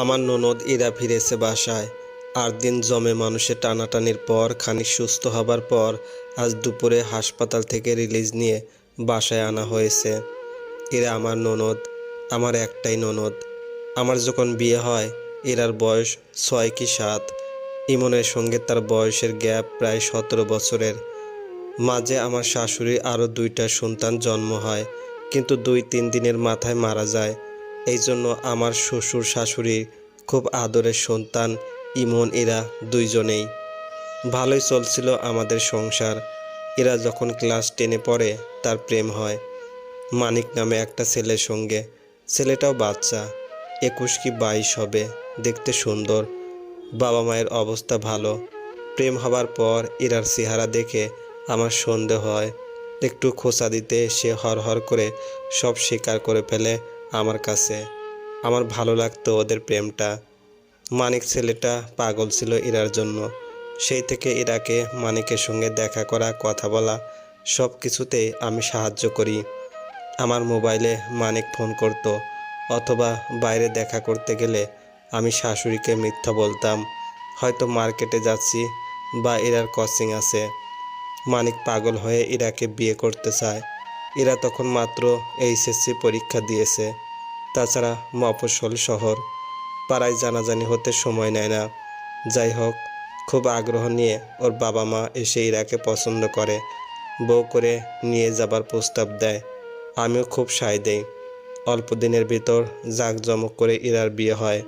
আমার ননদ ইরা ফিরেছে বাসায়। আট দিন জমে মানুষের টানাটানির পর, খানিক সুস্থ হবার পর, আজ দুপুরে হাসপাতাল থেকে রিলিজ নিয়ে বাসায় আনা হয়েছে। এরা আমার ননদ, আমার একটাই ননদ। আমার যখন বিয়ে হয়, এরার বয়স ছয় কি সাত। ইমনের সঙ্গে তার বয়সের গ্যাপ প্রায় সতেরো বছরের। মাঝে আমার শাশুড়ির আরও দুইটা সন্তান জন্ম হয়, কিন্তু দুই তিন দিনের মাথায় মারা যায়। এই জন্য আমার শ্বশুর শাশুড়ি খুব আদরের সন্তান, ইমন, এরা দুইজনেই। ভালোই চলছিল আমাদের সংসার। এরা যখন ক্লাস টেনে পড়ে, তার প্রেম হয়। মানিক নামে একটা ছেলের সঙ্গে। ছেলেটাও বাচ্চা। একুশ কি বাইশ হবে? দেখতে সুন্দর। বাবা মায়ের অবস্থা ভালো। প্রেম হবার পর এরার চেহারা দেখে আমার সন্দেহ হয়। একটু খোঁচা দিতে সে হর হর করে সব স্বীকার করে ফেলে। আমার কাছে। আমার ভালো লাগতো ওদের প্রেমটা। মানিক ছেলেটা পাগল ছিল ইরার জন্য। সেই থেকে ইরাকে মানিকের সঙ্গে দেখা করা, কথা বলা সব কিছুতেই আমি সাহায্য করি। আমার মোবাইলে মানিক ফোন করতো অথবা বাইরে দেখা করতে গেলে আমি শাশুড়িকে মিথ্যা বলতাম। হয়তো মার্কেটে যাচ্ছি বা এরার কোচিং আছে। মানিক পাগল হয়ে ইরাকে বিয়ে করতে চায়। এরা তখন মাত্র এইচএসসি পরীক্ষা দিয়েছে। তাছাড়া মফস্বল শহর পাড়ায় জানাজানি হতে সময় নেয় না। যাই হোক, খুব আগ্রহ নিয়ে ওর বাবা মা এসে ইরাকে পছন্দ করে। বউ করে নিয়ে যাবার প্রস্তাব দেয়। আমিও খুব সায় দেই। অল্প দিনের ভিতর জাঁকজমক করে ইরার বিয়ে হয়।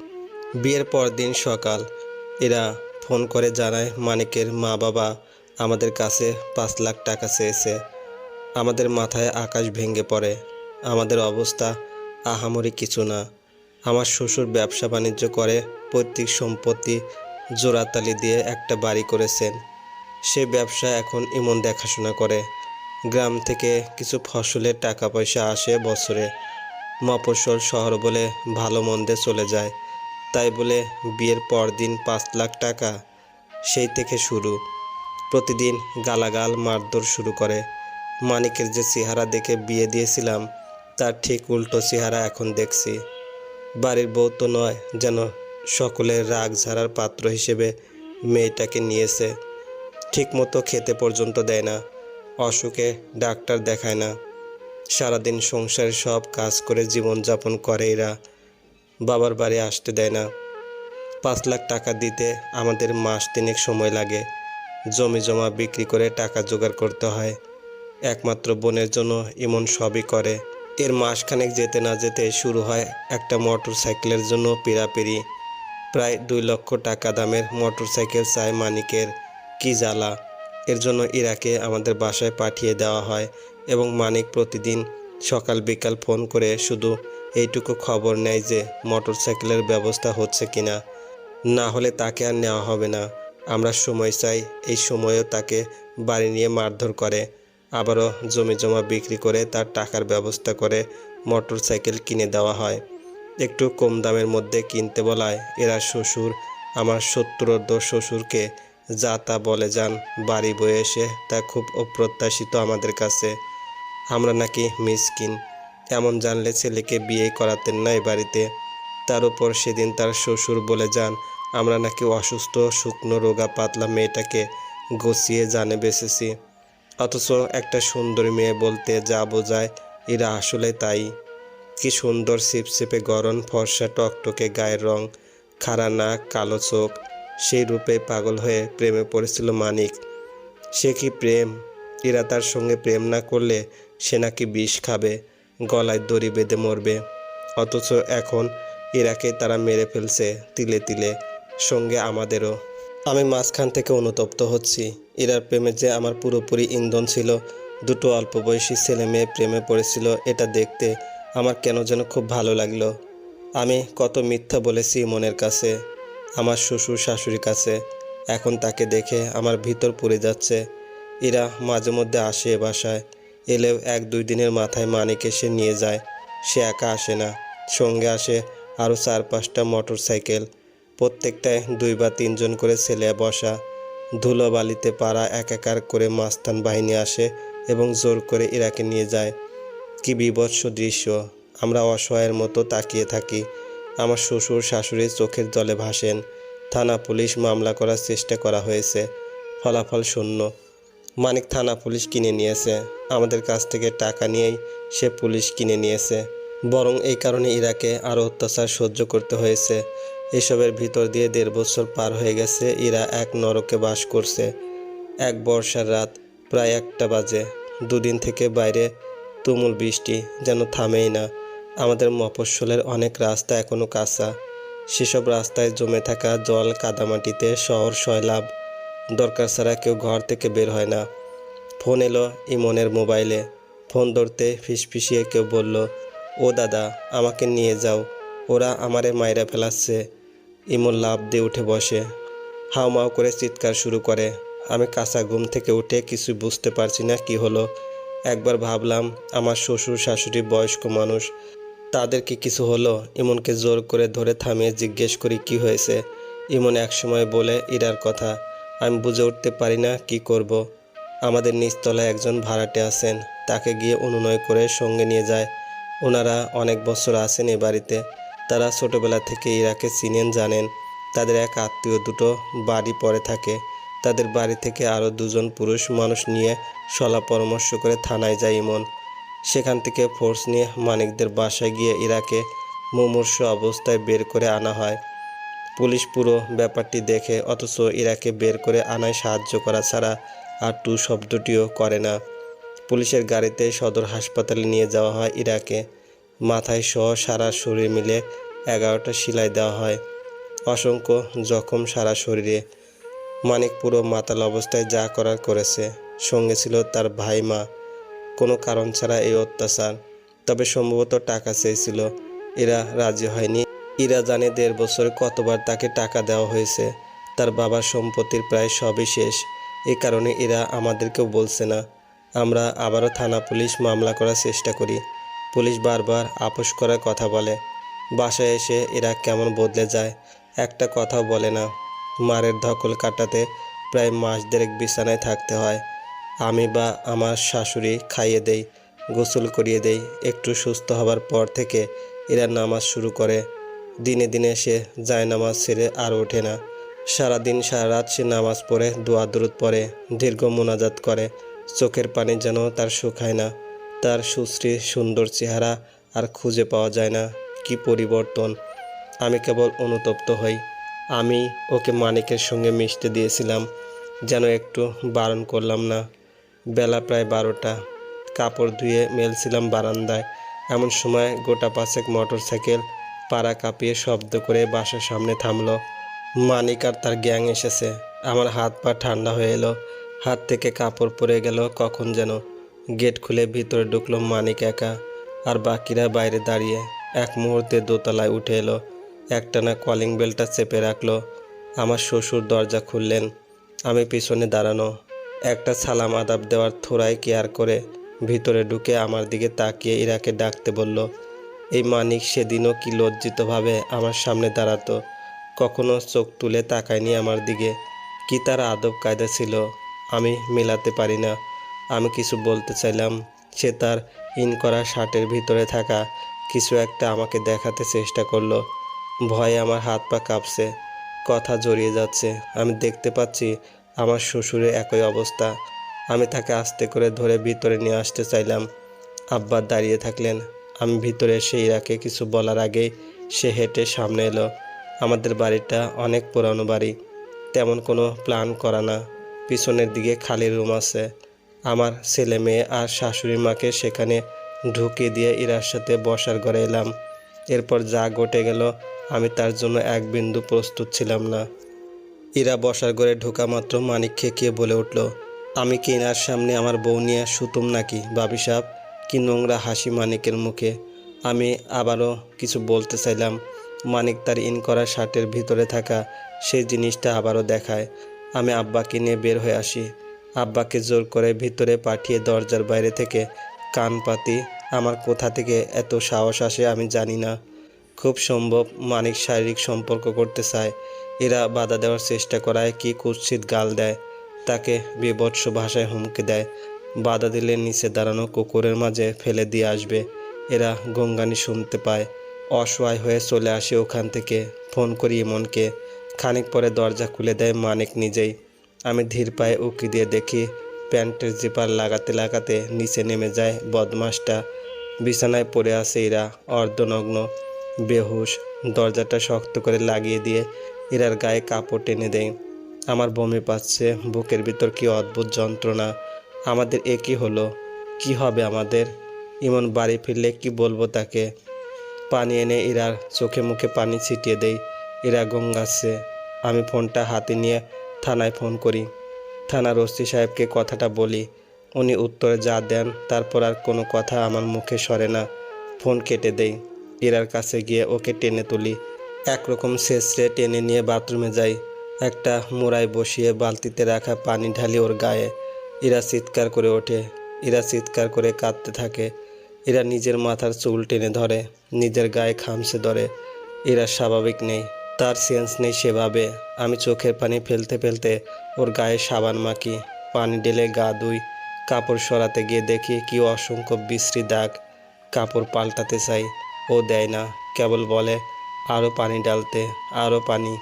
বিয়ের পর দিন সকাল। এরা ফোন করে জানায়, মানিকের মা বাবা আমাদের কাছে পাঁচ লাখ টাকা চেয়েছে। আমাদের মাথায় আকাশ ভেঙে পড়ে। আমাদের অবস্থা আহামরি কিছু না। আমার শ্বশুর ব্যবসা বাণিজ্য করে, পৈতৃক সম্পত্তি জোড়াতালি দিয়ে একটা বাড়ি করেছেন। সে ব্যবসা এখন ইমন দেখাশোনা করে। গ্রাম থেকে কিছু ফসলের টাকা পয়সা আসে বছরে। মফস্বল শহর বলে ভালো মন্দে চলে যায়। তাই বলে বিয়ের পর দিন পাঁচ লাখ টাকা। সেই থেকে শুরু। প্রতিদিন গালাগাল, মারধর শুরু করে। মানিকের যে চেহারা দেখে বিয়ে দিয়েছিলাম তার ঠিক উল্টো চেহারা এখন দেখছি। বাড়ির বউ তো নয়, যেন সকলের রাগ ঝাড়ার পাত্র হিসেবে মেয়েটাকে নিয়েছে। ঠিকমতো খেতে পর্যন্ত দেয় না, অসুখে ডাক্তার দেখায় না। সারাদিন সংসারের সব কাজ করে জীবনযাপন করে এরা, বাবার বাড়ি আসতে দেয় না। পাঁচ লাখ টাকা দিতে আমাদের মাস তিনেক সময় লাগে। জমি জমা বিক্রি করে টাকা জোগাড় করতে হয়। একমাত্র বোনের জন্য এমন সবই করে। এর মাসখানেক যেতে না যেতে শুরু হয় একটা মোটর সাইকেলের জন্য পিড়াপিড়ি। প্রায় দুই লক্ষ টাকা দামের মোটর সাইকেল চায় মানিকের। কি জ্বালা। এর জন্য ইরাকে আমাদের বাসায় পাঠিয়ে দেওয়া হয় এবং মানিক প্রতিদিন সকাল বিকাল ফোন করে শুধু এইটুকু খবর নেয় যে মোটর সাইকেলের ব্যবস্থা হচ্ছে কিনা। না হলে তাকে আর নেওয়া হবে না। আমরা সময় চাই, এই সময়েও তাকে বাড়ি নিয়ে মারধর করে। আবারও জমি জমা বিক্রি করে তার টাকার ব্যবস্থা করে মোটর সাইকেল কিনে দেওয়া হয়। একটু কম দামের মধ্যে কিনতে বলায় এরা শ্বশুর, আমার সত্তরোর্ধ শ্বশুরকে, যা তা বলে যান, বাড়ি বয়ে এসে তা খুব অপ্রত্যাশিত আমাদের কাছে। আমরা নাকি মিসকিন। এমন জানলে ছেলেকে বিয়ে করাতেন না বাড়িতে। তার উপর সেদিন তার শ্বশুর বলে যান, আমরা নাকি অসুস্থ, শুকনো, রোগা, পাতলা মেয়েটাকে গছিয়ে জানে বেসেছি। অথচ একটা সুন্দর মেয়ে বলতে যা বোঝায়, এরা আসলে তাই। কি সুন্দর সিপসিপে গরম ফর্সা টকটকে গায়ের রং, খাড়া নাক, কালো চোখ। সেই রূপে পাগল হয়ে প্রেমে পড়েছিল মানিক। সে কি প্রেম? এরা তার সঙ্গে প্রেম না করলে সে নাকি বিষ খাবে, গলায় দড়ি বেঁধে মরবে। অথচ এখন এরাকে তারা মেরে ফেলছে তিলে তিলে, সঙ্গে আমাদেরও। আমি মাঝখান থেকে অনুতপ্ত হচ্ছি। ইরার প্রেমে যে আমার পুরোপুরি ইন্ধন ছিল, দুটো অল্প বয়সী ছেলে মেয়ে প্রেমে পড়েছিল এটা দেখতে আমার কেন যেন খুব ভালো লাগল। আমি কত মিথ্যা বলেছি মনের কাছে, আমার শ্বশুর শাশুড়ির কাছে। এখন তাকে দেখে আমার ভিতর পড়ে যাচ্ছে। এরা মাঝে মধ্যে আসে বাসায়, এলেও এক দুই দিনের মাথায় মানিক এসে নিয়ে যায়। সে একা আসে না, সঙ্গে আসে আরও চার পাঁচটা মোটর সাইকেল প্রত্যেকটায় দুই বা তিনজন করে ছেলে বসা। ধুলো বালিতে পাড়া একাকার করে মাস্তান বাহিনী আসে এবং জোর করে ইরাকে নিয়ে যায়। কি বিভৎস দৃশ্য। আমরা অসহায়ের মতো তাকিয়ে থাকি। আমার শ্বশুর শাশুড়ি চোখের জলে ভাসেন। থানা পুলিশ মামলা করার চেষ্টা করা হয়েছে। ফলাফল শূন্য। মানিক থানা পুলিশ কিনে নিয়েছে। আমাদের কাছ থেকে টাকা নিয়েই সে পুলিশ কিনে নিয়েছে। বরং এই কারণে ইরাকে আরও অত্যাচার সহ্য করতে হয়েছে। এসবের ভিতর দিয়ে দেড় বছর পার হয়ে গেছে এরা এক নরকে বাস করছে। এক বর্ষার রাত, প্রায় একটা বাজে। দুদিন থেকে বাইরে তুমুল বৃষ্টি, যেন থামেই না। আমাদের মফস্বলের অনেক রাস্তা এখনও কাঁচা। সেসব রাস্তায় জমে থাকা জল কাদামাটিতে শহর সয়লাভ দরকার ছাড়া কেউ ঘর থেকে বের হয় না। ফোন এলো ইমনের মোবাইলে। ফোন ধরতে ফিসফিসিয়ে কেউ বলল, ও দাদা, আমাকে নিয়ে যাও। ওরা আমারে মাইরা ফেলাচ্ছে। ইমন লাভ দিয়ে উঠে বসে। হাউমাউ করে চিৎকার শুরু করে। আমি কাঁচা ঘুম থেকে উঠে কিছু বুঝতে পারছি না কি হলো। একবার ভাবলাম, আমার শ্বশুর, শাশুড়ি বয়স্ক মানুষ, তাদের কি কিছু হলো? ইমনকে জোর করে ধরে থামিয়ে জিজ্ঞেস করি, কি হয়েছে? ইমন একসময় বলে, ইরার কথা। আমি বুঝে উঠতে পারি না কি করব। আমাদের নিচতলায় একজন ভাড়াটে আছেন। তাকে গিয়ে অনুনয় করে সঙ্গে নিয়ে যায়। ওনারা অনেক বছর আছেন এ বাড়িতে। তারা ছোটবেলা থেকে ইরাকে চিনেন জানেন, তাদের এক আত্মীয় দুটো বাড়ি পরে থাকে। তাদের বাড়ি থেকে আরও দুজন পুরুষ মানুষ নিয়ে সলা পরামর্শ করে থানায় যায় ইমন। সেখান থেকে ফোর্স নিয়ে মানিকদের বাসায় গিয়ে ইরাকে মুমূর্ষ অবস্থায় বের করে আনা হয়। পুলিশ পুরো ব্যাপারটি দেখে, অথচ ইরাকে বের করে আনায় সাহায্য করা ছাড়া আর টু শব্দটিও করে না। পুলিশের গাড়িতে সদর হাসপাতালে নিয়ে যাওয়া হয় ইরাকে। মাথায় সহ সারা শরীর মিলে এগারোটা সেলাই দেওয়া হয়। অসংখ্য জখম সারা শরীরে। মানিক পুরো মাতাল অবস্থায় যা করার করেছে। সঙ্গে ছিল তার ভাই মা। কোনো কারণ ছাড়া এই অত্যাচার। তবে সম্ভবত টাকা চেয়েছিল। এরা রাজি হয়নি। ইরা জানে দেড় বছরে কতবার তাকে টাকা দেওয়া হয়েছে। তার বাবার সম্পত্তির প্রায় সবই শেষ। এই কারণে এরা আমাদেরকেও বলছে না। আমরা আবারও থানা পুলিশ মামলা করার চেষ্টা করি। পুলিশ বারবার আপোষ করার কথা বলে। বাসায় এসে এরা কেমন বদলে যায়, একটা কথাও বলে না। মারের ধকল কাটাতে প্রায় মাস দেড়েক বিছানায় থাকতে হয়। আমি বা আমার শাশুড়ি খাইয়ে দেই, গোসল করিয়ে দেই, একটু সুস্থ হবার পর থেকে এরা নামাজ শুরু করে। দিনে দিনে সে যায় নামাজ ছেড়ে আর ওঠে না। সারাদিন সারা রাত সে নামাজ পড়ে, দোয়া দরুদ পড়ে, দীর্ঘ মোনাজাত করে। চোখের পানি যেন তার শুকায় না। তার সুশ্রী সুন্দর চেহারা আর খুঁজে পাওয়া যায় না। কি পরিবর্তন? আমি কেবল অনুতপ্ত হই। আমি ওকে মানিকের সঙ্গে মিশতে দিয়েছিলাম, যেন একটু বারণ করলাম না। বেলা প্রায় বারোটা। কাপড় ধুয়ে মেলছিলাম বারান্দায়। এমন সময় গোটা পাঁচেক মোটর সাইকেল পাড়া কাঁপিয়ে শব্দ করে বাসার সামনে থামলো। মানিক আর তার গ্যাং এসেছে। আমার হাত পা ঠান্ডা হয়ে এলো। হাত থেকে কাপড় পরে গেল কখন যেন। গেট খুলে ভিতরে ঢুকলো মানিক একা আর বাকিরা বাইরে দাঁড়িয়ে এক মুহূর্তে দোতলায় উঠে এলো। একটানা কলিং বেলটা চেপে রাখল। আমার শ্বশুর দরজা খুললেন। আমি পিছনে দাঁড়ানো, একটা সালাম আদাব দেওয়ার থোড়াই কেয়ার করে ভিতরে ঢুকে আমার দিকে তাকিয়ে ইরাকে ডাকতে বলল, এই মানিক সেদিনও কি লজ্জিতভাবে আমার সামনে দাঁড়াতো? কখনো চোখ তুলে তাকায়নি আমার দিকে। কি তার আদব কায়দা ছিল? আমি মেলাতে পারি না। আমি কিছু বলতে চাইলাম। সে তার ইন করা শার্টের ভিতরে থাকা কিছু একটা আমাকে দেখাতে চেষ্টা করল। ভয়ে আমার হাত পা কাঁপছে, কথা জড়িয়ে যাচ্ছে। আমি দেখতে পাচ্ছি আমার শ্বশুরের একই অবস্থা। আমি তাকে আস্তে করে ধরে ভিতরে নিয়ে আসতে চাইলাম। আব্বা দাঁড়িয়ে থাকলেন। আমি ভিতরে এসে ইরাকে কিছু বলার আগেই সে হেঁটে সামনে এলো। আমাদের বাড়িটা অনেক পুরানো বাড়ি, তেমন কোনো প্ল্যান করা না। পিছনের দিকে খালি রুম আছে। আমার ছেলে মেয়ে আর শাশুড়ি মাকে সেখানে ঢুকিয়ে দিয়ে ইরার সাথে বসার ঘরে এলাম। এরপর যা ঘটে গেল, আমি তার জন্য এক বিন্দু প্রস্তুত ছিলাম না। ইরা বসার ঘরে ঢোকা মাত্র মানিক খেকিয়ে বলে উঠল, আমি কি ইনার সামনে আমার বউ নিয়ে সুতুম নাকি, বাবি সাহ কি নোংরা হাসি মানিকের মুখে। আমি আবারও কিছু বলতে চাইলাম। মানিক তার ইন করা শার্টের ভিতরে থাকা সেই জিনিসটা আবারও দেখায়। আমি আব্বাকে নিয়ে বের হয়ে আসি। আব্বাকে জোর করে ভিতরে পাঠিয়ে দরজার বাইরে থেকে, কান পাতি, আমার কোথা থেকে এত সাহস আসে আমি জানি না। খুব সম্ভব মানিক শারীরিক সম্পর্ক করতে চায়। এরা বাধা দেওয়ার চেষ্টা করায় কি কুৎসিত গাল দেয়, তাকে বিভৎস ভাষায় হুমকি দেয়। বাধা দিলে নিচে দাঁড়ানো কুকুরের মাঝে ফেলে দিয়ে আসবে। এরা গঙ্গানি শুনতে পায়। অসহায় হয়ে চলে আসি ওখান থেকে। ফোন করি ইমনকে। খানিক পরে দরজা খুলে দেয় মানিক নিজেই। আমি ধীর পায়ে উঁকি দিয়ে দেখি প্যান্টের জিপার লাগাতে লাগাতে নিচে নেমে যায় বদমাসটা। বিছানায় পড়ে আছে এরা অর্ধনগ্ন, বেহুশ। দরজাটা শক্ত করে লাগিয়ে দিয়ে ইরার গায়ে কাপড় টেনে দেয়। আমার বমি পাচ্ছে, বুকের ভিতর কি অদ্ভুত যন্ত্রণা। আমাদের এ কি হলো? কি হবে আমাদের? ইমন বাড়ি ফিরলে কি বলব তাকে? পানি এনে ইরার চোখে মুখে পানি ছিটিয়ে দেই এরা গঙ্গাচ্ছে আমি ফোনটা হাতে নিয়ে থানায় ফোন করি। থানার ওসি সাহেবকে কথাটা বলি। উনি উত্তরে যা দেন, তারপর আর কোনো কথা আমার মুখে সরে না। ফোন কেটে দেই। ইরার কাছে গিয়ে ওকে টেনে তুলি। একরকম শেষরে টেনে নিয়ে বাথরুমে যাই। একটা মোড়ায় বসিয়ে বালতিতে রাখা পানি ঢালি ওর গায়ে। ইরা চিৎকার করে ওঠে। ইরা চিৎকার করে কাঁদতে থাকে। এরা নিজের মাথার চুল টেনে ধরে। নিজের গায়ে খামসে ধরে। এরা স্বাভাবিক নেই। তার সেন্স নেই সেভাবে। আমি চোখের পানি ফেলতে ফেলতে ওর গায়ে সাবান মাখি, পানি ঢেলে গা ধুই, কাপড় সরাতে গিয়ে দেখি কি অসংখ্য বিশ্রী দাগ। কাপড় পাল্টাতে চাই, ও দেয় না, কেবল বলে আরও পানি ডালতে আরও পানি।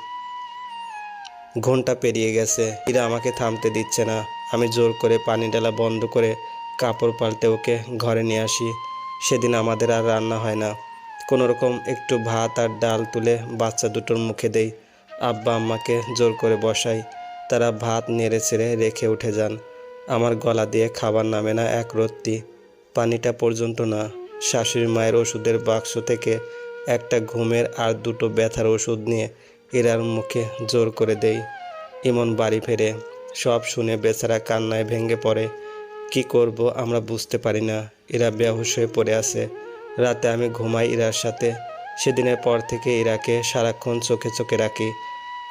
ঘণ্টা পেরিয়ে গেছে। এরা আমাকে থামতে দিচ্ছে না। আমি জোর করে পানি ডালা বন্ধ করে কাপড় পাল্টে ওকে ঘরে নিয়ে আসি। সেদিন আমাদের আর রান্না হয় না। কোনো রকম একটু ভাত আর ডাল তুলে বাচ্চা দুটোর মুখে দেই। আব্বা আম্মাকে জোর করে বসাই। তারা ভাত নেড়ে ছেড়ে রেখে উঠে যান। আমার গলা দিয়ে খাবার নামে না এক রত্তি। পানিটা পর্যন্ত না। শাশুড়ি মায়ের ওষুধের বাক্স থেকে একটা ঘুমের আর দুটো ব্যথার ওষুধ নিয়ে এরার মুখে জোর করে দেই। ইমন বাড়ি ফেরে, সব শুনে বেচারা কান্নায় ভেঙে পড়ে। কি করব আমরা বুঝতে পারি না। এরা বেহুশ হয়ে পড়ে আছে। রাতে আমি ঘুমাই ইরার সাথে। সেদিনের পর থেকে ইরাকে সারাক্ষণ চোখে চোখে রাখি।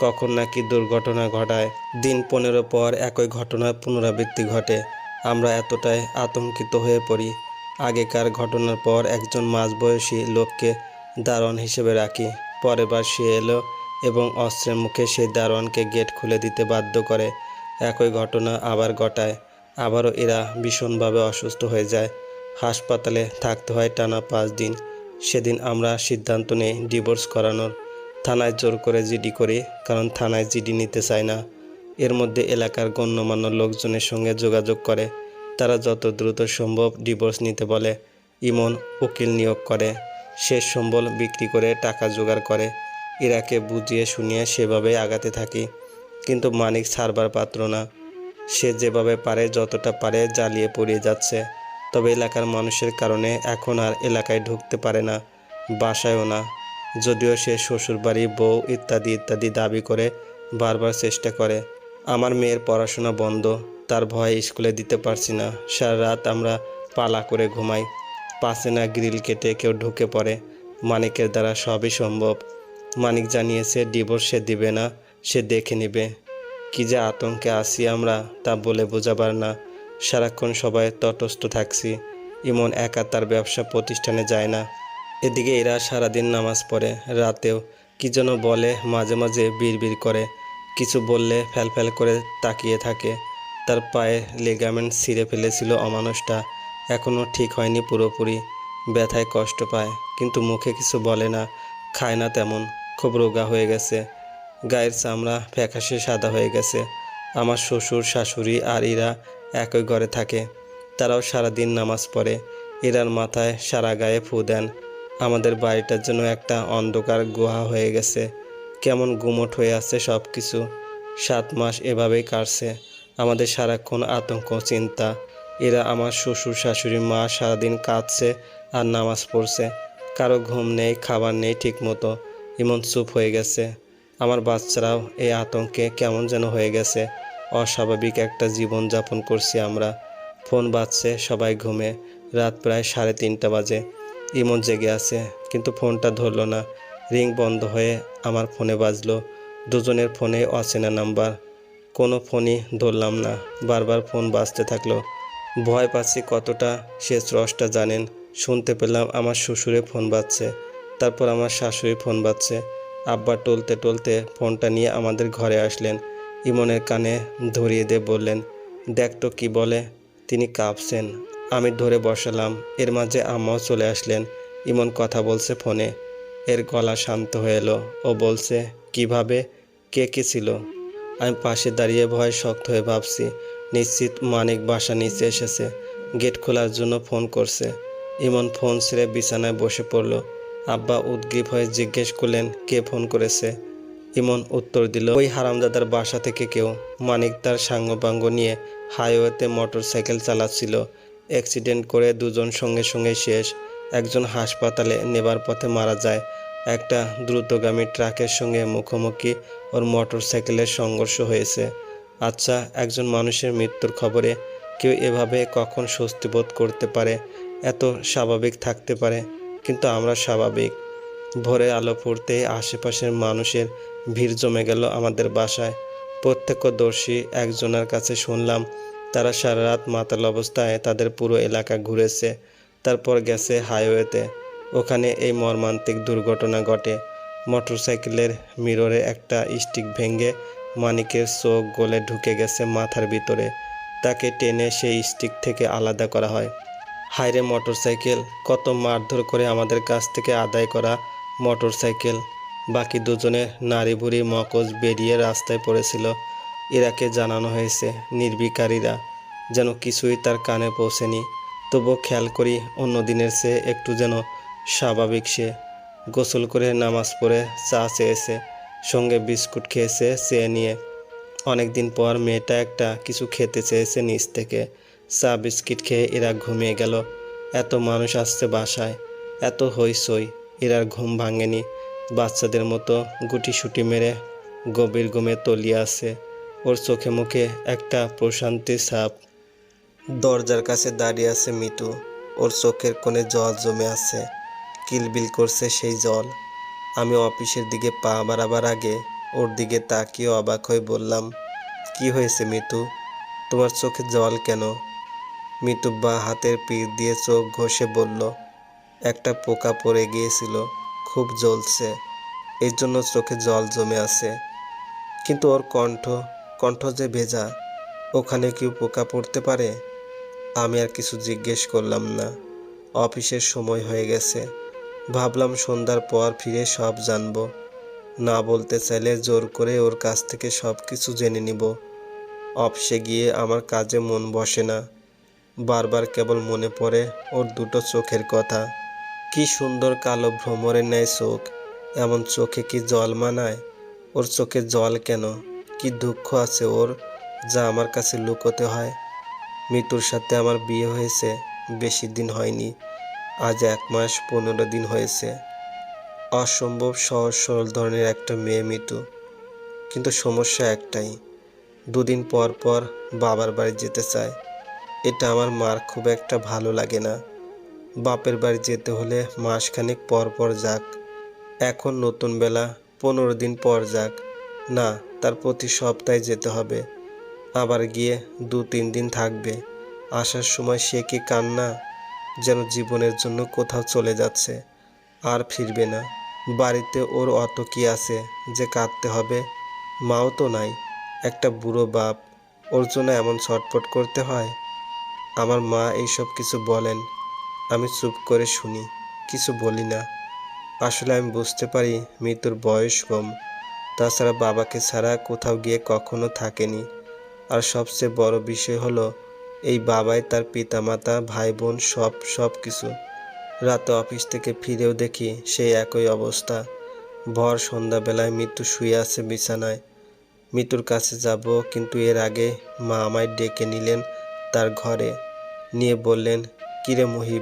কখন নাকি দুর্ঘটনা ঘটায়। দিন পনেরো পর একই ঘটনার পুনরাবৃত্তি ঘটে। আমরা এতটাই আতঙ্কিত হয়ে পড়ি। আগেকার ঘটনার পর একজন মাঝবয়সী লোককে দারোয়ান হিসেবে রাখি। পরের বার সে এলো এবং অস্ত্রের মুখে সেই দারোয়ানকে গেট খুলে দিতে বাধ্য করে। একই ঘটনা আবার ঘটায়। আবারও এরা ভীষণভাবে অসুস্থ হয়ে যায়। হাসপাতালে থাকতে হয় টানা পাঁচ দিন। সেদিন আমরা সিদ্ধান্ত নেই ডিভোর্স করানোর। থানায় জোর করে জিডি করি, কারণ থানায় জিডি নিতে চায় না। এর মধ্যে এলাকার গণ্যমান্য লোকজনের সঙ্গে যোগাযোগ করে। তারা যত দ্রুত সম্ভব ডিভোর্স নিতে বলে। ইমন উকিল নিয়োগ করে। শেষ সম্বল বিক্রি করে টাকা জোগাড় করে। ইরাকে বুঝিয়ে শুনিয়ে সেভাবে আগাতে থাকি। কিন্তু মানিক ছাড়বার পাত্র না। সে যেভাবে পারে, যতটা পারে জ্বালিয়ে পড়িয়ে যাচ্ছে। তবে এলাকার মানুষের কারণে এখন আর এলাকায় ঢুকতে পারে না, বাসায়ও না। যদিও সে শ্বশুরবাড়ি, বউ ইত্যাদি ইত্যাদি দাবি করে বারবার চেষ্টা করে। আমার মেয়ের পড়াশোনা বন্ধ, তার ভয়ে স্কুলে দিতে পারছি না। সারা রাত আমরা পালা করে ঘুমাই। পাশে না গ্রিল কেটে কেউ ঢুকে পড়ে। মানিকের দ্বারা সবই সম্ভব। মানিক জানিয়েছে, ডিভোর্স সে দিবে না, সে দেখে নেবে। কি যে আতঙ্কে আছি আমরা তা বলে বোঝাবার না। সারাক্ষণ সবাই তটস্থ থাকছি, ইমন একা তার ব্যবসা প্রতিষ্ঠানে যায় না। এদিকে এরা সারাদিন নামাজ পড়ে, রাতেও কি যেন বলে, মাঝে মাঝে বিড়বিড় করে, কিছু বললে ফ্যাল করে তাকিয়ে থাকে। তার পায়ে লেগামেন্ট ছিঁড়ে ফেলেছিল অমানুষটা এখনও ঠিক হয়নি পুরোপুরি, ব্যথায় কষ্ট পায়, কিন্তু মুখে কিছু বলে না, খায় না তেমন, খুব রোগা হয়ে গেছে। গায়ের চামড়া ফ্যাকাশে সাদা হয়ে গেছে। আমার শ্বশুর, শাশুড়ি আর এরা একই ঘরে থাকে। তারাও সারাদিন নামাজ পড়ে। এরার মাথায় সারা গায়ে ফু দেন। আমাদের বাড়িটার জন্য একটা অন্ধকার গুহা হয়ে গেছে। কেমন গুমট হয়ে আছে সব কিছু সাত মাস এভাবেই কাটছে। আমাদের সারাক্ষণ আতঙ্ক, চিন্তা। এরা আমার শ্বশুর, শাশুড়ি, মা সারাদিন কাঁদছে আর নামাজ পড়ছে। কারও ঘুম নেই, খাবার নেই ঠিক মতো ইমন চুপ হয়ে গেছে। আমার বাচ্চারাও এই আতঙ্কে কেমন যেন হয়ে গেছে। অস্বাভাবিক একটা জীবন যাপন করছি আমরা। ফোন বাজছে, সবাই ঘুমে। রাত প্রায় সাড়ে তিনটা বাজে। ইমন জেগে আছে, কিন্তু ফোনটা ধরলো না। রিং বন্ধ হয়ে আমার ফোনে বাজলো। দুজনের ফোনে অচেনা নাম্বার। কোনো ফোনই ধরলাম না। বারবার ফোন বাজতে থাকল। ভয় পাচ্ছি কতটা, সে স্রষ্টা জানেন। শুনতে পেলাম আমার শ্বশুরে ফোন বাজছে। তারপর আমার শাশুড়ি ফোন বাজছে। আব্বা টলতে টলতে ফোনটা নিয়ে আমাদের ঘরে আসলেন। ইমনের কানে ধরিয়ে দিয়ে বললেন, দেখ তো কী বলে, তিনি কাঁপছেন। আমি ধরে বসালাম, এর মাঝে আম্মাও চলে আসলেন। ইমন কথা বলছে ফোনে। এর গলা শান্ত হয়ে এলো। ও বলছে, কীভাবে? কে কে ছিল? আমি পাশে দাঁড়িয়ে ভয় শক্ত হয়ে ভাবছি। নিশ্চিত মানিক বাসা নিচে এসেছে। গেট খোলার জন্য ফোন করছে। ইমন ফোন ছেড়ে বিছানায় বসে পড়ল। আব্বা উদ্গ্রীব হয়ে জিজ্ঞেস করলেন, কে ফোন করেছে? ইমন উত্তর দিল, ওই হারামদাদার বাসা থেকে কেউ মানিক তার সাঙ্গপাঙ্গ নিয়ে হাইওয়েতে মোটর সাইকেল চালাচ্ছিল। অ্যাক্সিডেন্ট করে দুজন সঙ্গে সঙ্গে শেষ। একজন হাসপাতালে নেবার পথে মারা যায়। একটা দ্রুতগামী ট্রাকের সঙ্গে মুখোমুখি ওর মোটর সাইকেলের সংঘর্ষ হয়েছে। আচ্ছা একজন মানুষের মৃত্যুর খবরে কেউ এভাবে কখন স্বস্তি বোধ করতে পারে? এত স্বাভাবিক থাকতে পারে, কিন্তু আমরা স্বাভাবিক। ভোরে আলো ফুটতে আশেপাশের মানুষের ভিড় জমে গেল আমাদের বাসায়। প্রত্যক্ষদর্শী একজনের কাছে শুনলাম, তারা সারা রাত মাতাল অবস্থায় তাদের পুরো এলাকা ঘুরেছে, তারপর গেছে হাইওয়েতে। ওখানে এই মর্মান্তিক দুর্ঘটনা ঘটে। মোটরসাইকেলের মিররে একটা স্টিক ভেঙে মানিকের চোখ গলে ঢুকে গেছে মাথার ভিতরে। তাকে টেনে সেই স্টিক থেকে আলাদা করা হয়। হাইরে মোটরসাইকেল, কত মারধর করে আমাদের কাছ থেকে আদায় করা মোটরসাইকেল। বাকি দুজনের নারী বুড়ি মকজ বেরিয়ে রাস্তায় পড়েছিল। ইরাকে জানানো হয়েছে, নির্বিকারীরা যেন কিছুই তার কানে পৌঁছেনি। তবুও খেয়াল করি অন্য দিনের চেয়ে একটু যেন স্বাভাবিক সে। গোসল করে নামাজ পড়ে চা চেয়েছে, সঙ্গে বিস্কুট খেয়েছে চেয়ে নিয়ে। অনেক দিন পর মেয়েটা একটা কিছু খেতে চেয়েছে নিচ থেকে। চা, বিস্কিট খেয়ে এরা ঘুমিয়ে গেল। এত মানুষ আসছে বাসায়, এত হইসই এরার ঘুম ভাঙেনি। বাচ্চাদের মতো গুটি গুটিসুটি মেরে গভীর ঘুমে তলিয়ে আছে। ওর চোখে মুখে একটা প্রশান্তি ছাপ। দরজার কাছে দাঁড়িয়ে আছে মিটু ওর চোখের কোণে জল জমে আছে। কিলবিল করছে সেই জল। আমি অফিসের দিকে পা বাড়াবার আগে ওর দিকে তাকিয়ে অবাক হয়ে বললাম, কি হয়েছে মিতু? তোমার চোখে জল কেন? মিতু বা হাতের পিঠ দিয়ে চোখ ঘষে বলল, একটা পোকা পড়ে গিয়েছিল। খুব জ্বলছে। এর জন্য চোখে জল জমে আছে। কিন্তু ওর কণ্ঠ কণ্ঠ যে ভেজা, ওখানে কি পোকা পড়তে পারে? আমি আর কিছু জিজ্ঞেস করলাম না। অফিসের সময় হয়ে গেছে। ভাবলাম সন্ধ্যার পর ফিরে সব জানব। না বলতে চাইলে জোর করে ওর কাছ থেকে সব কিছু জেনে নিব। অফিসে গিয়ে আমার কাজে মন বসে না। বারবার কেবল মনে পড়ে ওর দুটো চোখের কথা। কি সুন্দর কালো ভ্রমরের ন্যায় চোখ, এমন চোখে কি জল মানায়? ওর চোখে জল কেন? কি দুঃখ আছে ওর যা আমার কাছে লুকোতে হয়? মৃত্যুর সাথে আমার বিয়ে হয়েছে, বেশি দিন হয়নি, আজ এক মাস পনেরো দিন হয়েছে। অসম্ভব সহজ সরল ধরনের একটা মেয়ে মৃত্যু কিন্তু সমস্যা একটাই, দুদিন পর পর বাবার বাড়ি যেতে চায়। এটা আমার মার খুব একটা ভালো লাগে না। বাপের বাড়ি যেতে হলে মাসখানেক পর পর যাক। এখন নতুন বেলা, পনেরো দিন পর যাক। না, তার প্রতি সপ্তাহে যেতে হবে। আবার গিয়ে দু তিন দিন থাকবে। আসার সময় সে কি কান্না? যেন জীবনের জন্য কোথাও চলে যাচ্ছে। আর ফিরবে না। বাড়িতে ওর অত কি আছে যে কাঁদতে হবে? মাও তো নাই। একটা বুড়ো বাপ। ওর জন্য এমন ছটফট করতে হয়? আমার মা এইসব কিছু বলেন। আমি চুপ করে শুনি, কিছু বলি না। আসলে আমি বুঝতে পারি মৃত্যুর বয়স কম। তাছাড়া বাবাকে ছাড়া কোথাও গিয়ে কখনো থাকেনি। আর সবচেয়ে বড় বিষয় হলো, এই বাবাই তার পিতামাতা ভাই বোন সব সব কিছু রাতে অফিস থেকে ফিরেও দেখি সেই একই অবস্থা। ভর সন্ধ্যাবেলায় মৃত্যু শুয়ে আছে বিছানায়। মৃত্যুর কাছে যাব, কিন্তু এর আগে মা আমায় ডেকে নিলেন তার ঘরে। নিয়ে বললেন কিরে মুহিব,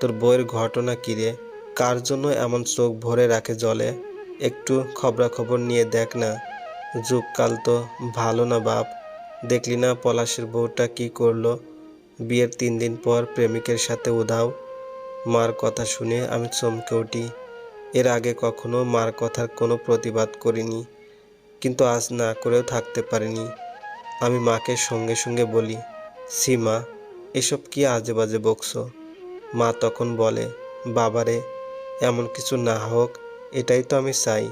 তোর বইয়ের ঘটনা কিরে? কার জন্য এমন চোখ ভরে রাখে জলে? একটু খবরাখবর নিয়ে দেখ না। যুগকাল তো ভালো না বাপ। দেখলি না পলাশের বউটা কি করল? বিয়ের তিন দিন পর প্রেমিকের সাথে উধাও। মার কথা শুনে আমি চমকে উঠি। এর আগে কখনো মার কথার কোনো প্রতিবাদ করিনি। কিন্তু আজ না করেও থাকতে পারিনি। আমি মাকে সঙ্গে সঙ্গে বলি সীমা এসব কি আজে বাজে বকছো? মা তখন বলে, বাবারে, এমন কিছু না হোক, এটাই তো আমি চাই।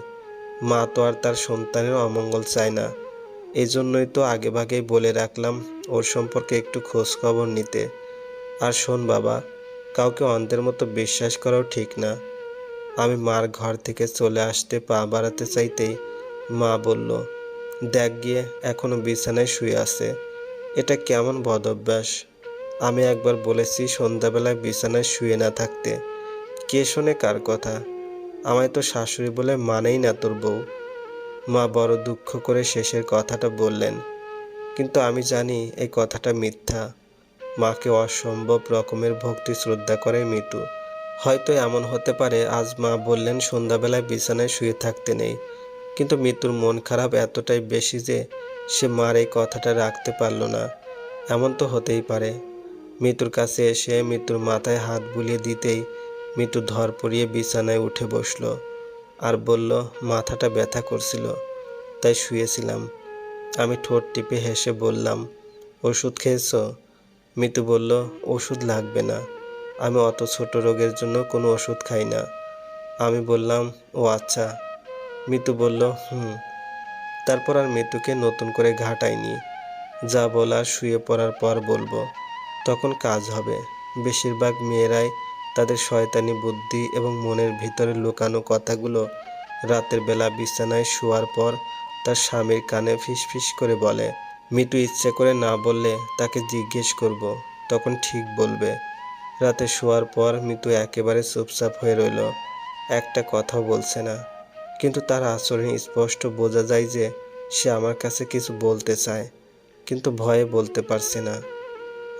মা তো আর তার সন্তানের অমঙ্গল চায় না। এই জন্যই তো আগে ভাগেই বলে রাখলাম ওর সম্পর্কে একটু খোঁজ খবর নিতে। আর শোন বাবা, কাউকে অন্ধের মতো বিশ্বাস করাও ঠিক না। আমি মার ঘর থেকে চলে আসতে পা বাড়াতে চাইতেই মা বলল, দেখ গিয়ে এখনও বিছানায় শুয়ে আছে। এটা কেমন বদ অভ্যাস আমি একবার বলেছি সন্ধ্যাবেলায় বিছানায় শুয়ে না থাকতে। কে শোনে কার কথা? আমায় তো শাশুড়ি বলে মানেই না তোর বউ। মা বড় দুঃখ করে শেষের কথাটা বললেন। কিন্তু আমি জানি এই কথাটা মিথ্যা। মাকে অসম্ভব রকমের ভক্তি শ্রদ্ধা করে মিতু। হয়তো এমন হতে পারে, আজ মা বললেন, সন্ধ্যাবেলায় বিছানায় শুয়ে থাকতে নেই। কিন্তু মৃত্যুর মন খারাপ এতটাই বেশি যে সে মার এই কথাটা রাখতে পারল না। এমন তো হতেই পারে। মৃত্যুর কাছে এসে মৃত্যুর মাথায় হাত বুলিয়ে দিতেই মৃত্যু ধর পড়িয়ে বিছানায় উঠে বসল। আর বলল, মাথাটা ব্যথা করছিল, তাই শুয়েছিলাম। আমি ঠোঁট টিপে হেসে বললাম, ওষুধ খেয়েছো? মিতু বলল, ওষুধ লাগবে না। আমি অত ছোট রোগের জন্য কোনো ওষুধ খাই না। আমি বললাম, ও আচ্ছা। মিতু বলল, হুম। তারপর আর মৃত্যুকে নতুন করে ঘাটাইনি। যা বলার শুয়ে পড়ার পর বলব। তখন কাজ হবে। বেশিরভাগ মেয়েরাই তাদের শয়তানি বুদ্ধি এবং মনের ভিতরে লুকানো কথাগুলো রাতের বেলা বিছানায় শোয়ার পর তার স্বামীর কানে ফিসফিস করে বলে, মিটু, ইচ্ছে করে না বললে তাকে জিজ্ঞেস করব, তখন ঠিক বলবে। রাতে শোয়ার পর মিতু একেবারে চুপচাপ হয়ে রইল, একটা কথাও বলছে না। কিন্তু তার আচরণে স্পষ্ট বোঝা যায় যে সে আমার কাছে কিছু বলতে চায়, কিন্তু ভয়ে বলতে পারছে না।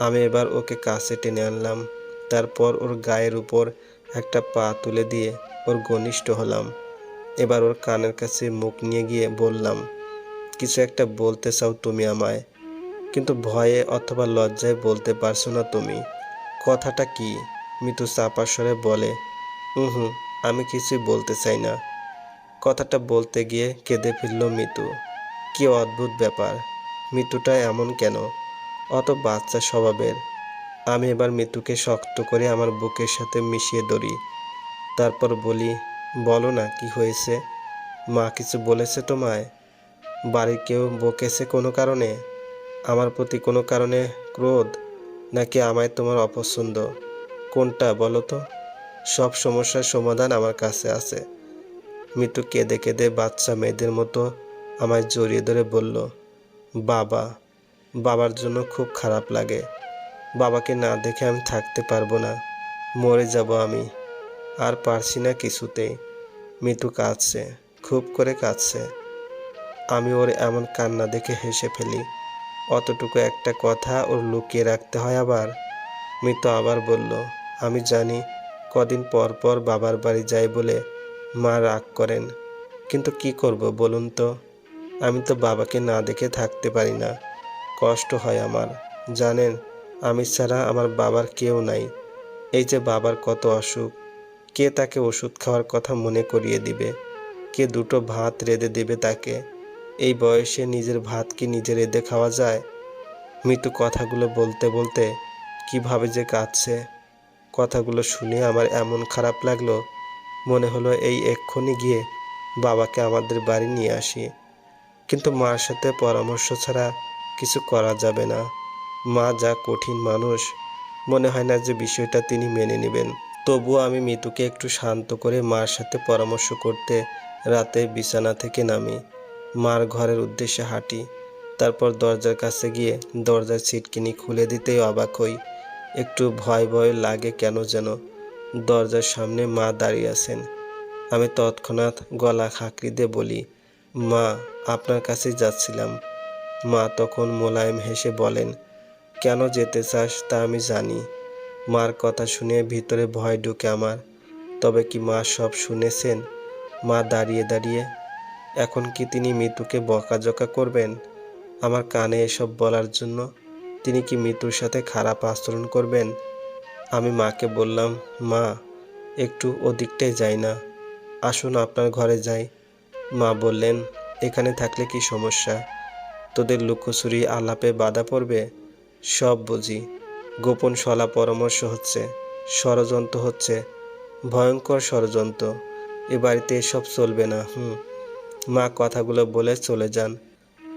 আমি এবার ওকে কাছে টেনে আনলাম। তারপর ওর গায়ের উপর একটা পা তুলে দিয়ে ওর ঘনিষ্ঠ হলাম। এবার ওর কানের কাছে মুখ নিয়ে গিয়ে বললাম, কিছু একটা বলতে চাও তুমি আমায়। কিন্তু ভয়ে অথবা লজ্জায় বলতে পারছ না তুমি। কথাটা কি? মিতু চাপা স্বরে বলে হুম, আমি কিছুই বলতে চাই না। কথাটা বলতে গিয়ে কেঁদে ফেলল মিতু। কি অদ্ভুত ব্যাপার। মিতুটা এমন কেন? অত বাচ্চা স্বভাবের। আমি এবার মৃত্যুকে শক্ত করে আমার বুকের সাথে মিশিয়ে ধরি। তারপর বলি, বলো না, কি হয়েছে? মা কিছু বলেছে তোমায়? বাড়ির কেউ বকেছে কোনো কারণে? আমার প্রতি কোনো কারণে ক্রোধ? নাকি আমায় তোমার অপছন্দ? কোনটা, বলো তো? সব সমস্যার সমাধান আমার কাছে আছে। মৃত্যু কেঁদে কেঁদে বাচ্চা মেয়েদের মতো আমায় জড়িয়ে ধরে বলল, বাবা বাবার জন্য খুব খারাপ লাগে। বাবাকে না দেখে আমি থাকতে পারব না। মরে যাব আমি। আর পারছি না কিছুতেই মিতু কাঁদছে, খুব করে কাঁদছে। আমি ওর এমন কান্না দেখে হেসে ফেলি। অতটুকু একটা কথা ওর লুকিয়ে রাখতে হয় আবার। মিতু আবার বলল, আমি জানি কদিন পর পর বাবার বাড়ি যাই বলে মা রাগ করেন। কিন্তু কি করব বলুন তো? আমি তো বাবাকে না দেখে থাকতে পারি না। কষ্ট হয় আমার। জানেন, আমি ছাড়া আমার বাবার কেউ নাই। এই যে বাবার কত অসুখ, কে তাকে ওষুধ খাওয়ার কথা মনে করিয়ে দিবে? কে দুটো ভাত রেঁধে দেবে তাকে? এই বয়সে নিজের ভাত কি নিজে রেঁধে খাওয়া যায়? মৃত্যু কথাগুলো বলতে বলতে কীভাবে যে কাঁদছে। কথাগুলো শুনে আমার এমন খারাপ লাগল, মনে হলো এই এক্ষুনি গিয়ে বাবাকে আমাদের বাড়ি নিয়ে আসি। কিন্তু মার সাথে পরামর্শ ছাড়া কিছু করা যাবে না। মা যা কঠিন মানুষ, মনে হয় না যে বিষয়টা তিনি মেনে নেবেন। তবুও আমি মিতুকে একটু শান্ত করে মার সাথে পরামর্শ করতে রাতে বিছানা থেকে নামি। মার ঘরের উদ্দেশ্যে হাঁটি। তারপর দরজার কাছে গিয়ে দরজার ছিটকিনি খুলে দিতেই অবাক হই। একটু ভয় ভয় লাগে কেন যেন। দরজার সামনে মা দাঁড়িয়ে আছেন। আমি তৎক্ষণাৎ গলা খাঁকড়ি দিয়ে বলি, মা, আপনার কাছেই যাচ্ছিলাম। মা তখন মোলায়েম হেসে বলেন, কেন যেতে চাস তা আমি জানি। মার কথা শুনে ভিতরে ভয় ঢুকে আমার। তবে কি মা সব শুনেছেন? মা দাঁড়িয়ে দাঁড়িয়ে, এখন কি তিনি মিতুকে বকাঝকা করবেন? আমার কানে এসব বলার জন্য তিনি কি মিতুর সাথে খারাপ আচরণ করবেন? আমি মাকে বললাম, মা, একটু ওদিকটাই যাই না। আসুন আপনার ঘরে যাই। মা বললেন, এখানে থাকলে কি সমস্যা? তোদের লুকোচুরি আলাপে বাধা পড়বে? সব বুঝি। গোপন সলা পরামর্শ হচ্ছে, ষড়যন্ত্র হচ্ছে, ভয়ঙ্কর ষড়যন্ত্র। এ বাড়িতে এসব চলবে না, হুম। মা কথাগুলো বলে চলে যান।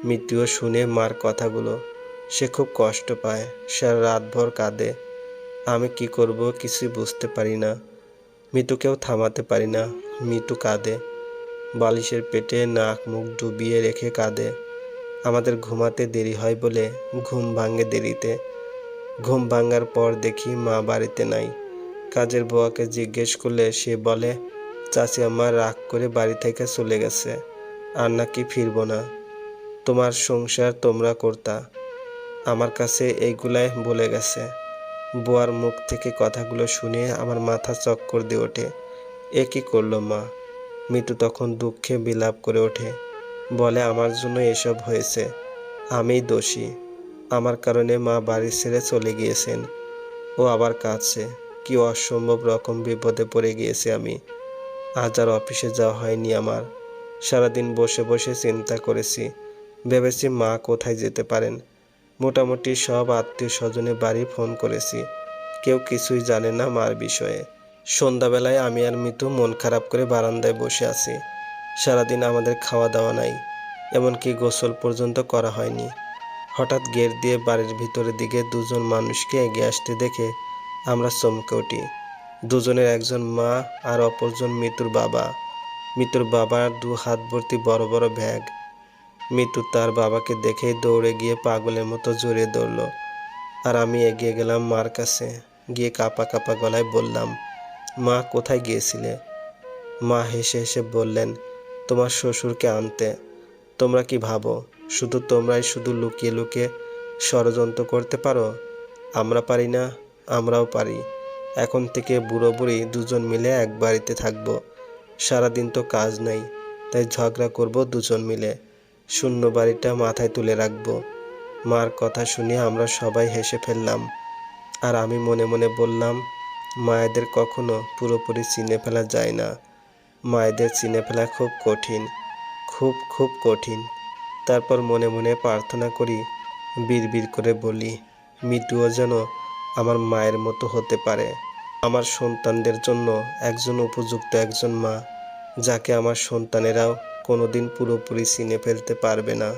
মৃত্যুও শুনে মার কথাগুলো। সে খুব কষ্ট পায় সে রাতভর কাঁদে। আমি কি করব কিছুই বুঝতে পারি না। মিতুকেও থামাতে পারি না মিতু কাঁদে। বালিশের পেটে নাক মুখ ডুবিয়ে রেখে কাঁদে। আমাদের ঘুমাতে দেরি হয় বলে ঘুম ভাঙে দেরিতে। ঘুম ভাঙার পর দেখি মা বাড়িতে নাই। কাজের বুয়াকে জিজ্ঞেস করলে সে বলে, চাচি আমার রাগ করে বাড়ি থেকে চলে গেছে, আর নাকি ফিরবো না। তোমার সংসার তোমরা করতা। আমার কাছে এইগুলাই বলে গেছে। বুয়ার মুখ থেকে কথাগুলো শুনে আমার মাথা চক্কর দিয়ে ওঠে। এ কী করল মা? মিতু তখন দুঃখে বিলাপ করে ওঠে। বলে, আমার জন্য এসব হয়েছে। আমিই দোষী। আমার কারণে মা বাড়ি ছেড়ে চলে গিয়েছেন। ও আবার কাঁদছে। কি অসম্ভব রকম বিপদে পড়ে গিয়েছে আমি। আজ আর অফিসে যাওয়া হয়নি আমার। সারাদিন বসে বসে চিন্তা করেছি। ভেবেছি মা কোথায় যেতে পারেন। মোটামুটি সব আত্মীয় স্বজনে বাড়ি ফোন করেছি। কেউ কিছুই জানে না মার বিষয়ে। সন্ধ্যাবেলায় আমি আর মিতু মন খারাপ করে বারান্দায় বসে আছি। সারাদিন আমাদের খাওয়া দাওয়া নাই, এমনকি গোসল পর্যন্ত করা হয়নি। হঠাৎ গেট দিয়ে বাড়ির ভিতরের দিকে দুজন মানুষকে এগিয়ে আসতে দেখে আমরা চমকে উঠি। দুজনের একজন মা আর অপরজন মিতুর বাবা। মিতুর বাবার দু হাত ভর্তি বড় বড় ব্যাগ। মিতু তার বাবাকে দেখেই দৌড়ে গিয়ে পাগলের মতো জড়িয়ে ধরলো। আর আমি এগিয়ে গেলাম মার কাছে, গিয়ে কাপা কাপা গলায় বললাম, মা, কোথায় গিয়েছিলে? মা হেসে হেসে বললেন তোমার শ্বশুরকে আনতে। তোমরা কি ভাবো, শুধু তোমরাই শুধু লুকিয়ে লুকিয়ে ষড়যন্ত্র করতে পারো? আমরা পারি না, আমরাও পারি। এখন থেকে বুড়ো বুড়ি দুজন মিলে এক বাড়িতে থাকব। সারাদিন তো কাজ নেই, তাই ঝগড়া করব দুজন মিলে। শূন্য বাড়িটা মাথায় তুলে রাখব। মার কথা শুনে আমরা সবাই হেসে ফেললাম। আর আমি মনে মনে বললাম, মায়েদের কখনো পুরোপুরি চিনে ফেলা যায় না। মায়েদের চিনে ফেলা খুব কঠিন, খুব খুব কঠিন। তারপর মনে মনে প্রার্থনা করি, বিড়বিড় করে বলি, মিটুও যেন আমার মায়ের মতো হতে পারে। আমার সন্তানদের জন্য একজন উপযুক্ত একজন মা, যাকে আমার সন্তানেরাও কোনোদিন পুরোপুরি চিনে ফেলতে পারবে না।